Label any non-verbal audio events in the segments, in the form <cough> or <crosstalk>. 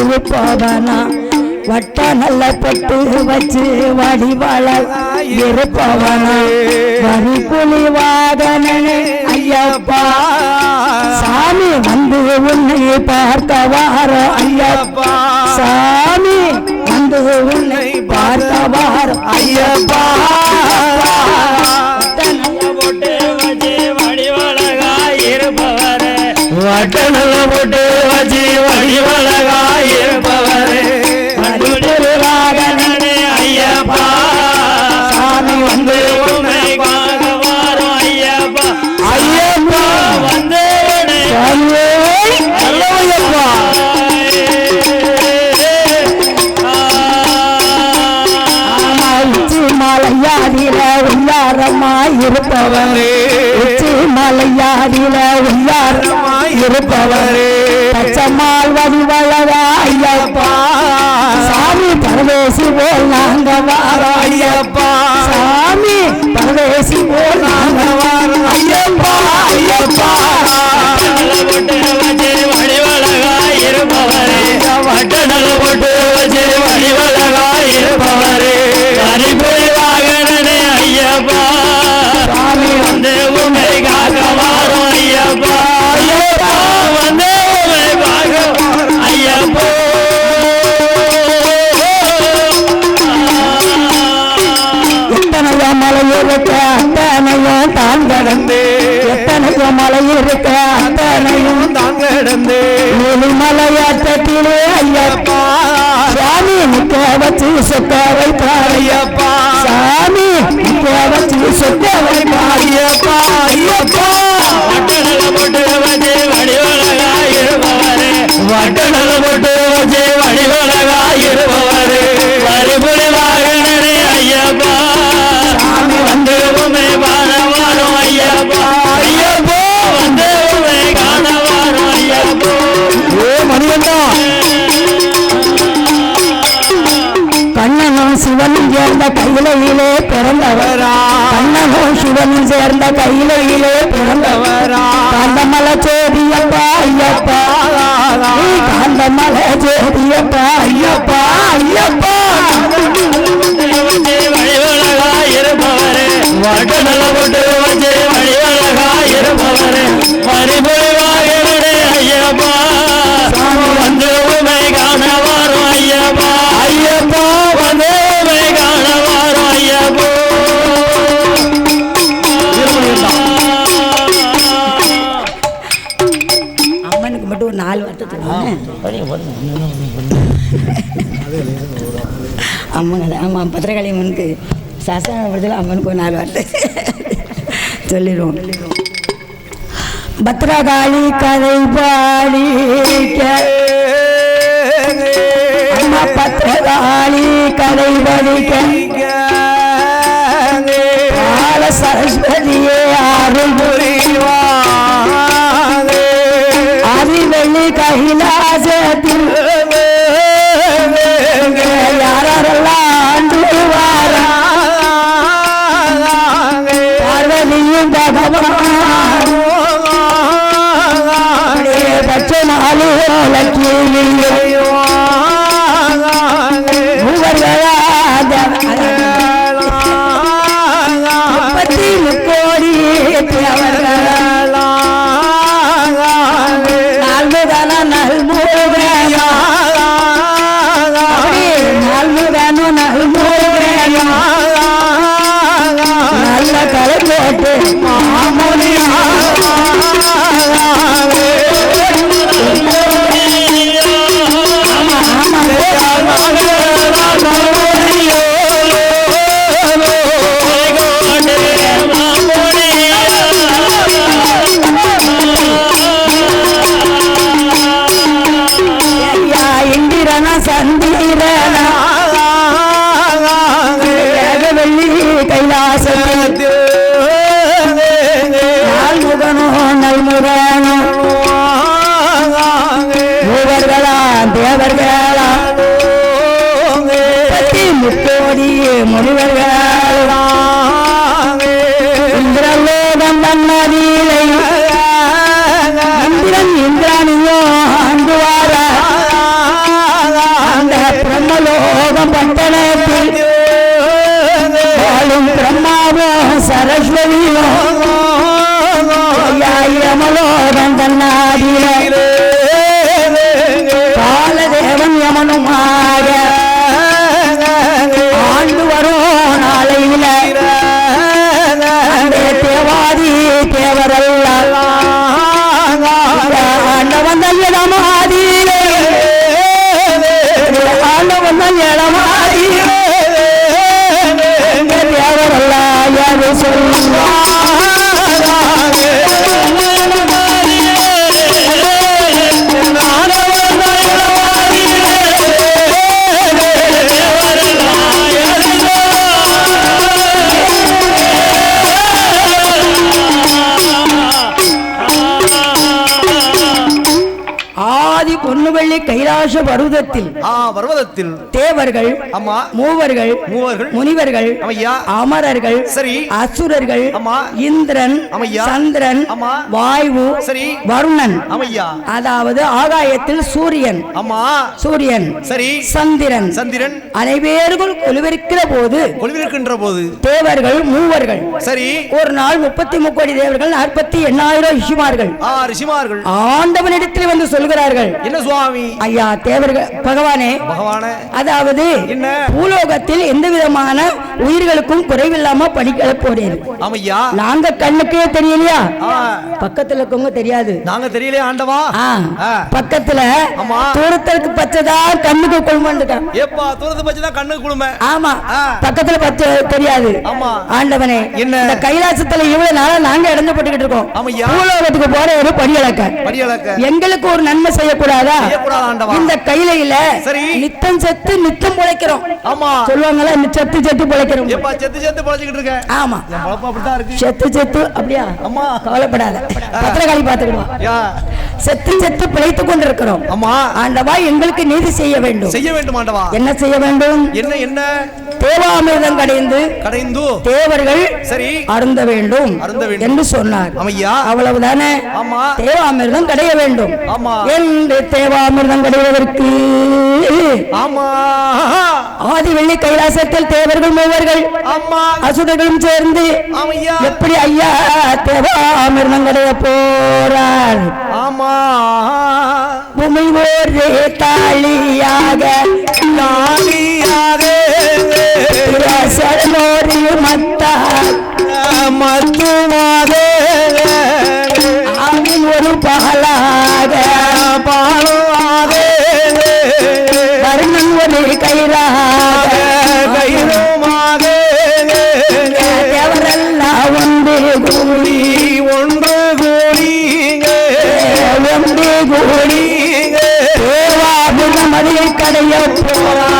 இருப்பவனா? வட்ட நல்ல பொட்டு வச்சு வடிவாழகா இருப்பவனா? வரி புலி வாகனனே ஐயப்பா. சாமி வந்து உன்னை பார்க்க வாரோ ஐயப்பா. சாமி வந்து உன்னை பார்க்க வாரோ ஐயப்பா. வட்டனல போட்டு வச்சி வடிவழகா இருப்பவரே ஐயப்பா சாமி வந்து உன்னை பார்க்க வாரோம் ஐயப்பா ஐயப்பா வந்து மலையாடில மலையாடில இருப்பவரே. பச்சைமால் வடிவழகா ஐயப்பா. சாமி பரதேசி போல் நாங்க ஐயப்பா. சாமி பரதேசி மலை இருக்க அத்தனையும் தான் கிடந்து மலையாட்டத்திலே ஐயப்பா. சாமி நிக்க வச்சு சொக்க வைப்பார் ஐயப்பா. சாமி நிக்க வச்சு சொக்க வைப்பார் ஐயப்பா. ஐயப்பா. வட்டனல போட்டு வச்சு வடிவழகா இருப்பவரே வட்டனல போட்டு வச்சு வடிவழகா இருப்பவரே கரிபுரி சிவனும் சேர்ந்த கையிலையிலே பிறந்தவரா? கண்ணனும் சிவனும் சேர்ந்த கையிலையிலே பிறந்தவரா? காந்தமலை ஜோதியப்பா ஐயப்பா. காந்தமலை ஜோதியப்பா ஐயப்பா. அம்மன் ஆமாம் பத்திரகாளி அம்மனுக்கு சசான படத்தில் அம்மனுக்கு ஒரு நாலு வார்த்தை. சொல்லிடுவோம் பத்ரகாளி கதை பாடி அம்மா பத்ரகாளி கதை படிக்க பால சரஸ்வதியே அருள் அறிவெள்ளி கைலாசத்தில் பட்டணத்தில் வாழும் பிரம்மாவோ சரஸ்வதியோ யமலோகம் தன்னாதில காலதேவன் யமனுமாக ஆண்டு வரும் நாளையில. தேவாதி தேவர ஆண்டவன் கைலாச பருவத்தில் ஆ பர்வதத்தில். தேவர்கள் ஆமா. மூவர்கள் மூவர்கள். முனிவர்கள் ஆமையா. அமரர்கள் சரி. அசுரர்கள் ஆமா. இந்திரன் ஆமையா. சந்திரன் ஆமா. வாயு சரி. வருணன். ஆமையா அதாவது ஆகாயத்தில் சூரியன் ஆமா சூரியன் சரி. சந்திரன். சந்திரன். அனைவர்கள் கொலுவிருக்கிற போது கொள்விருக்கின்ற போது தேவர்கள் மூவர்கள். சரி. ஒரு நாள் முப்பத்தி முக்கோடி தேவர்கள் நாற்பத்தி எண்ணாயிரம் ரிஷிமார்கள். ரிஷிமார்கள். ஆண்டவனிடத்தில் வந்து சொல்கிறார்கள். என்ன சுவாமி? ஐயா தேவர்கள் பகவானே. அதாவது என்ன? பூலோகத்தில் எந்த விதமான உயிர்களுக்கும் குறைவில்லாம படிக்க போறேன் ஆமையா? நாங்க கண்ணுக்கே தெரியலையா? பக்கத்துல இருக்கவங்க தெரியாது. நாங்க தெரியலையே ஆண்டவா. பக்கத்துல. தூரத்திற்கு பச்சைதா கண்ணுக்கு கொள்மாண்டுட்டான் ஏப்பா தூரத்து பச்சு தான் கண்ணுக்கு குளுமை ஆமா. பக்கத்துல பச்சை தெரியாது. ஆமா. ஆண்டவனே என்ன? இந்த கைலாசத்துல இவ்வளவு நாளா நாங்க இறந்து போட்டுக்கிட்டு இருக்கோம். பூலோகத்துக்கு போற ஒரு படியளக்க. எங்களுக்கு ஒரு நன்மை செய்யக்கூடாதா? ஆண்டவா? இந்த கையில சரி. நித்தம் செத்து நித்தம் பிழைக்கிறோம். ஆமா. சொல்லுவாங்கல்ல செத்து செத்து பிழைக்கிறோம். செத்து செத்து பொழைச்சிக்கிட்டு இருக்க? ஆமா. இருக்கு. செத்து செத்து அப்படியா? அம்மா. கவலைப்படாத. பத்திரகாளி பாத்துக்கிடுவோம் செத்து செத்து பிழைத்துக் கொண்டிருக்கிறோம். அம்மா. ஆண்டவா எங்களுக்கு நீதி செய்ய வேண்டும். செய்ய வேண்டும் ஆண்டவா. என்ன செய்ய வேண்டும்? என்ன என்ன? தேவாமிர்தம் கடைந்து கடைந்து தேவர்கள் சரி. அருந்த வேண்டும் அருந்த வேண்டும். என்று சொன்னார். அமையா. அவ்வளவுதானே? ஆமா. தேவாமிர்தம் கடைய வேண்டும். ஆமா. என்று தேவாமிர்தம் கடைவதற்கு ஆமா. ஆதி வெள்ளி கைலாசத்தில் தேவர்கள் மூவர்கள் ஆமா. அசுரர்களும் சேர்ந்து எப்படி ஐயா தேவாமிர்தம் கடைய போறார்? ஆமா. பூமி ஒரு தாலியாக தாலியாக. சரணோரி மத்தார் மத்துமாக ஆவின் ஒரு பகலாக பாலுமாக வருணன் ஒரு கைராக கைருமாக தேவரெல்லாம் ஒன்று கூடி. ஒன்று கூடிங்க. ஒன்று கூடி. தேவாபுரம் அதை கடைய போறாங்க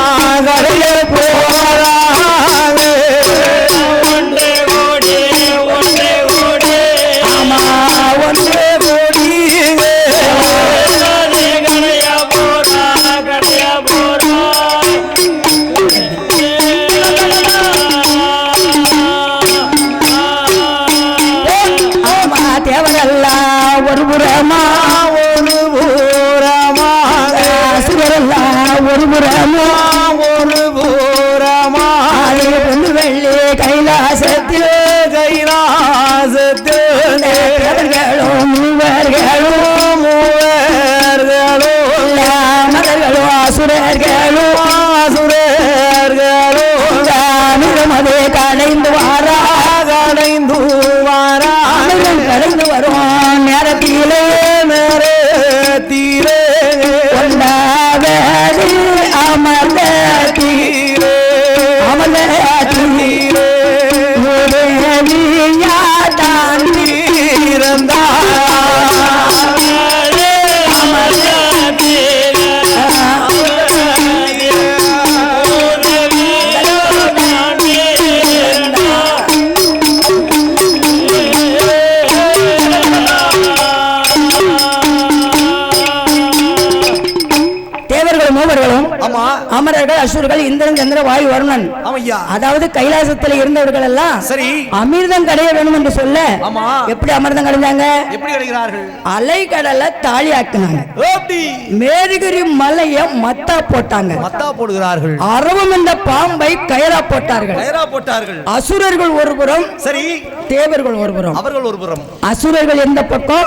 சந்திர வாயு வருணன். அதாவது கைலாசத்தில் இருந்தவர்கள் எல்லாம் சரி. அமிர்தம் கடைய வேணும் என்று சொல்ல. எப்படி அமிர்தம் கடைஞ்சாங்க எப்படி கிடைக்கிறார்கள் அலைக்கடலை தாலி ஆக்குனாங்க மேருகிரி மலைய மத்தா போட்டாங்க. மத்தா போடுகிறார்கள். அரவம் என்ற பாம்பை கயரா போட்டார்கள். கயரா போட்டார்கள். அசுரர்கள் ஒரு புறம் சரி. தேவர்கள் ஒரு புறம். அவர்கள் ஒரு புறம். அசுரர்கள் எந்த பக்கம்.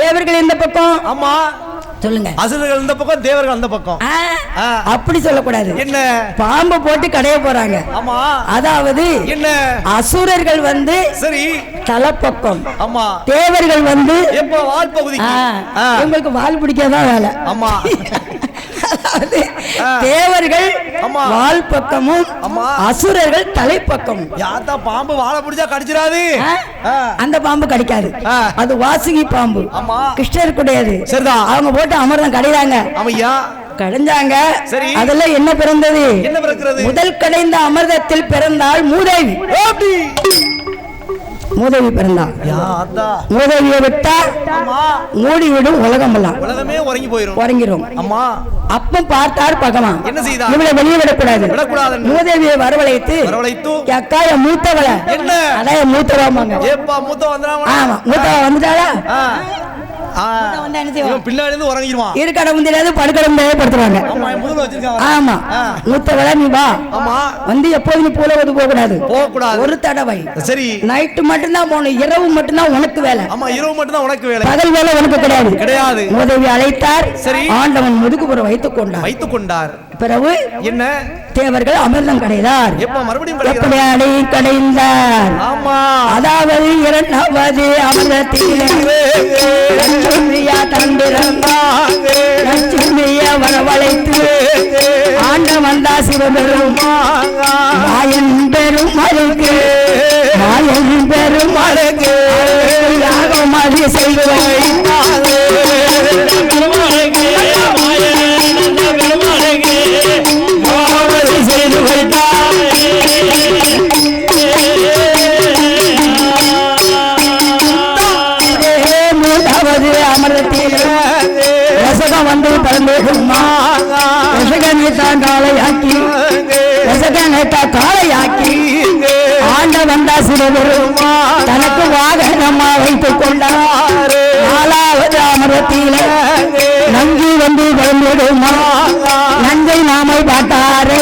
தேவர்கள் எந்த பக்கம்? ஆமா. சொல்லுங்க. அசுரர்கள் இந்த பக்கம் தேவர்கள் அந்த பக்கம். அப்படி சொல்லக்கூடாது. என்ன? பாம்பை போட்டு கடைய போறாங்க. ஆமா. அதாவது என்ன? அசுரர்கள் வந்து சரி. தலைப்பக்கம். ஆமா. தேவர்கள் வந்து எப்ப? வால் ஆ. உங்களுக்கு வால் பிடிக்காதான் வேலை? ஆமா. <laughs> தேவர்கள். வால் பக்கமும். அசுரர்கள் தலைப்பக்கமும் யாத்தா பாம்பு வாழை பிடிச்சா கடிச்சிடாது. அந்த பாம்பு கடிக்காது. அது வாசுகி பாம்பு ஆமா. கிருஷ்ணருக்குடையது சரிதான். அவங்க போட்டு அமர்தம் கடைறாங்க ஆமையா கடைஞ்சாங்க. அதெல்லாம் என்ன பிறந்தது என்ன பிறக்கிறது முதல் கடைந்த அமிர்தத்தில் பிறந்தாள் மூதேவி மூதேவி பிறந்தாள் யாத்தா மூதேவியை விட்டா மூடிவிடும் உலகம் எல்லாம் உலகமே உறங்கி போயிரும். உறங்கிரும். அம்மா. அப்ப பார்த்தார் பகவான். என்ன செய்தார்? இவளை வெளியே விடக்கூடாது. விடக்கூடாதுன்னு. மூதேவியை வரவழைத்து வரவழைத்து. அக்காய மூத்தவள? என்ன? அதான் மூத்தவாமாங்க ஏப்பா மூத்த வந்துடாம ஆமா மூத்தவ வந்துட்டாளா? பின்னாடி இருந்து உறங்கிடுவான். இருக்கட படுக்கட படுத்துறாங்க ஆமா ஆ. மூத்தவள நீ வா. ஆமா. வந்து எப்போது நீ போல வந்து போக கூடாது போகக்கூடாது. ஒரு தடவை. சரி. நைட்டு மட்டும்தான் போகணும். இரவு மட்டும்தான் உனக்கு வேலை. ஆமா இரவு மட்டும் தான் உனக்கு வேலை. பகல் வேலை உனக்கு கிடையாது. கிடையாது. மூதேவி அழைத்தார். சரி. ஆண்டவன் முதுகுப்புற வைத்துக் கொண்டார் வைத்துக் கொண்டார் பிறகு என்ன? தேவர்கள் அமிர்தம் மறுபடியும் எப்படி கடைந்தார்? அதாவது இரண்டாவது அமிர்தத்திலே லட்சுமியா தந்திரந்தார். லட்சுமியா வரவழைத்து ஆண்டவன் தா சிவபெருமான் மாயன் பெருமளுக்கு மாயன் பெருமளுக்கு யாகம் தான் காளையாக்கி ரசகனை தான் காளையாக்கி ஆண்ட வந்தா சிவபெருமா தனக்கு வாகனமா வைத்துக் கொண்டார். நாலாவது அமிர்தத்தில் நங்கி வந்து பிறந்திடுமா நஞ்சை நாமை பாட்டாரு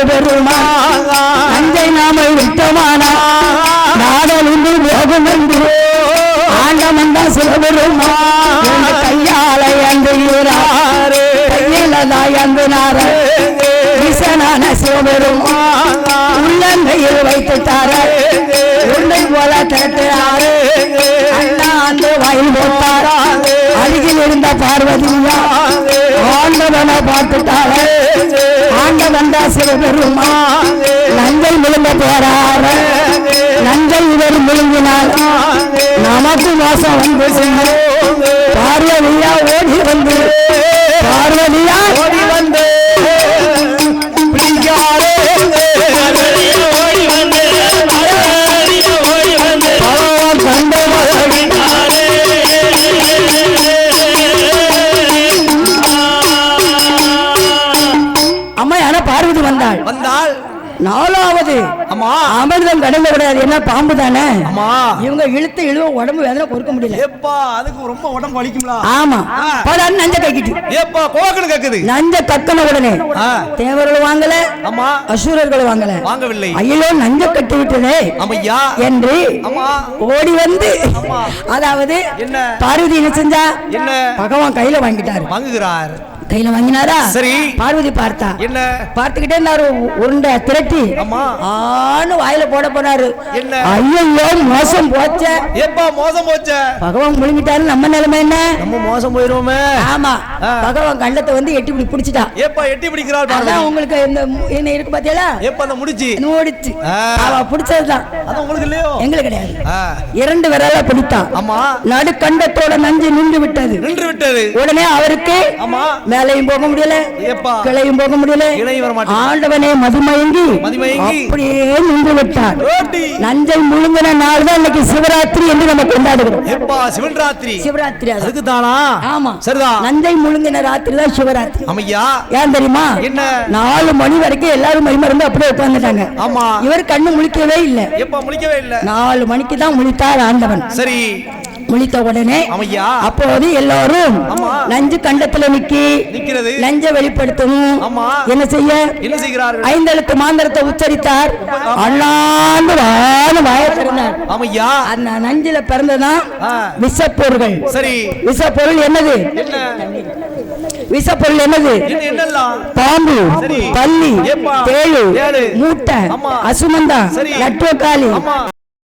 சிவபெருமா நஞ்சை நாமை விட்டமானா நாடலிந்து போகும் என்று. ஆண்டவன் தான் சிவபெருமா என் கையால அங்குகிறார் கையிலதா அங்குனார ஈசனான சிவபெருமா உள்ளங்கையில் வைத்துட்டார. உன்னை போல திரட்டுறாரு அண்ணா அந்த வாயில் போட்டாரா. அருகில் இருந்த பார்வதியா. ஆண்டவனை பார்த்துட்டாரு. ஆண்டவன் தான் சிவபெருமா நஞ்சை விழுந்த போறார. நஞ்சை இவர் முழுங்கினார். நமக்கு வாசம் வந்து பார்வையா ஓடி வந்து அமிர்தம் கடந்த கூடாது என்ன? பாம்பு தானே? இவங்க இழுத்து இழுவ உடம்பு வேதனை பொறுக்க முடியல. ஏப்பா அதுக்கு ரொம்ப உடம்பு வலிக்கும்ல? ஆமா. பல நஞ்ச கக்கிட்டு. ஏப்பா கோக்கணும் கேக்குது. நஞ்ச கக்கன உடனே. தேவர்கள் வாங்கல ஆமா. அசுரர்கள் வாங்கல. வாங்கவில்லை. ஐயோ நஞ்ச கட்டி விட்டதே ஆமையா என்று ஓடி வந்து. அதாவது என்ன? பார்வதி என்ன செஞ்சா? என்ன? பகவான் கையில வாங்கிட்டாரு. வாங்குகிறார். கையில வாங்கினாரா? சரி. பார்வதி பார்த்தா. என்ன? பார்த்துக்கிட்டே இருந்தாரு உருண்டை திரட்டி. ஆன்னு வாயில போட போனாரு? ஐயோ மோசம் போச்ச. ஏப்பா மோசம் போச்ச? பகவான் முழுங்கிட்டாரு நம்ம நிலைமை என்ன? நம்ம மோசம் போயிருவோமே. ஆமா. பகவான் கண்டத்தை வந்து எட்டி இப்படி பிடிச்சிட்டா. ஏப்பா எட்டி பிடிக்கிறாள் அதான் உங்களுக்கு இந்த என்ன இருக்கு பாத்தீங்களா ஏப்பா அந்த முடிச்சு. நோடிச்சு ஆ. அவ பிடிச்சதுதான். அது உங்களுக்கு இல்லையோ? எங்களுக்கு கிடையாது. இரண்டு விரல பிடித்தா ஆமா. நடுக்கண்டத்தோட நஞ்சு நின்று விட்டது. நின்று விட்டது. உடனே அவருக்கு ஆமா. மேலையும் போக முடியல. கிளையும் போக முடியல. ஆண்டவனே மதுமயங்கி. அப்படியே நின்று விட்டார். நஞ்சை முழுங்கின நாள் தான் இன்னைக்கு சிவராத்திரி என்று நம்ம கொண்டாடுகிறோம். சிவராத்திரி அது. அதுக்கு தானா ஆமா. சரிதான் நஞ்சை முழுங்கின ராத்திரி தான் சிவராத்திரி. அமையா. ஏன் தெரியுமா? என்ன? நாலு மணி வரைக்கும் எல்லாரும் மணிமருந்து அப்படியே உட்கார்ந்துட்டாங்க. ஆமா. இவர் கண்ணு முழிக்கவே இல்லை. எப்பா முழிக்கவே இல்ல? நாலு மணிக்கு தான் முழித்தார் ஆண்டவன். சரி. முழித்த உடனே அப்போது எல்லாரும். நஞ்சு கண்டத்துல நிக்கி வெளிப்படுத்தணும் ஆமா. என்ன செய்ய ஐந்தெழுத்து மாந்திரத்தை உச்சரித்தார் அண்ணாண்டு வாழ வாய திறந்தார் அந்த நஞ்சில பிறந்ததான். விஷப்பொருள்கள் சரி விஷப்பொருள் என்னது என்ன விஷப்பொருள் என்னது பாம்பு ஏப்பா. தேழு. மூட்டை. அசுமந்தா. நட்டுவக்காளி.